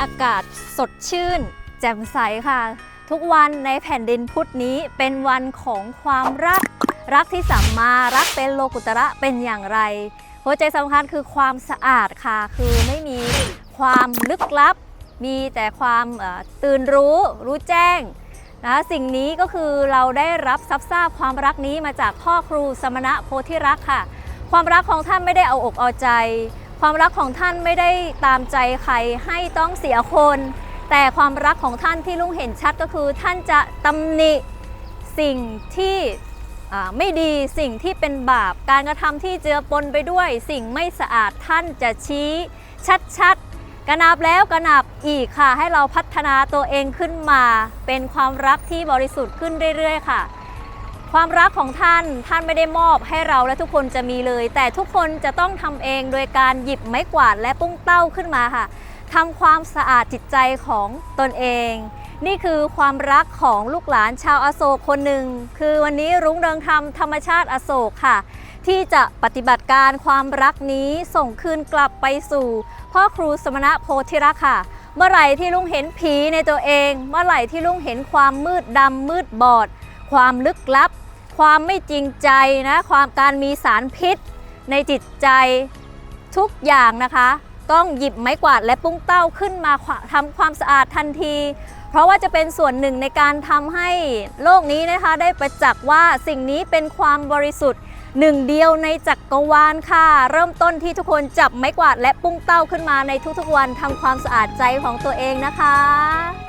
อากาศสดชื่น แจ่มใสค่ะ ทุกวันในแผ่นดินพุธนี้เป็นวันของความรัก รักที่สัมมารักเป็นโลกุตระเป็นอย่างไร หัวใจสำคัญคือความสะอาดค่ะ คือไม่มีความลึกลับ มีแต่ความตื่นรู้ รู้แจ้งนะสิ่งนี้ก็คือเราได้รับทรัพย์ทราบความรักนี้มาจากพ่อครูสมณะโพธิรักค่ะ ความรักของท่านไม่ได้เอาอกเอาใจ ความรักของท่านไม่ได้ตามใจใครให้ต้องเสียคน แต่ความรักของท่านที่ลุงเห็นชัดก็คือ ท่านจะตำหนิสิ่งที่ไม่ดีสิ่งที่เป็นบาป การกระทำที่เจือปนไปด้วย สิ่งไม่สะอาดท่านจะชี้ชัดๆกระนาบแล้วกระนาบอีกค่ะ ให้เราพัฒนาตัวเองขึ้นมา เป็นความรักที่บริสุทธิ์ขึ้นเรื่อย ๆ ค่ะ ความรักของท่านท่านไม่ได้มอบให้เราและทุกคนจะมีเลย แต่ทุกคนจะต้องทำเองโดยการหยิบไม้กวาดและปุ้งเต้าขึ้นมาค่ะทำความสะอาดจิตใจของตนเอง นี่คือความรักของลูกหลานชาวอโศกคนหนึ่ง คือวันนี้รุ้งเรืองธรรมธรรมชาติอโศกค่ะ ที่จะปฏิบัติการความรักนี้ส่งคืนกลับไปสู่ พ่อครูสมณะโพธิรักค่ะ เมื่อไหร่ที่ลุงเห็นผีในตัวเอง เมื่อไหร่ที่ลุงเห็นความมืดดำมืดบอด ความลึกลับ ความไม่จริงใจนะความการมีสารพิษ ในจิตใจทุกอย่างนะคะ ต้องหยิบไม้กวาดและปุ้งเต้าขึ้นมาขวาทำความสะอาดทันที เพราะว่าจะเป็นส่วนหนึ่งในการทำให้โลกนี้นะคะได้ประจักษ์ว่าสิ่งนี้เป็นความบริสุทธิ์หนึ่งเดียวในจักรวาลค่ะ เริ่มต้นที่ทุกคนจับไม้กวาดและปุ้งเต้าขึ้นมาในทุกๆวันทำความสะอาดใจของตัวเองนะคะ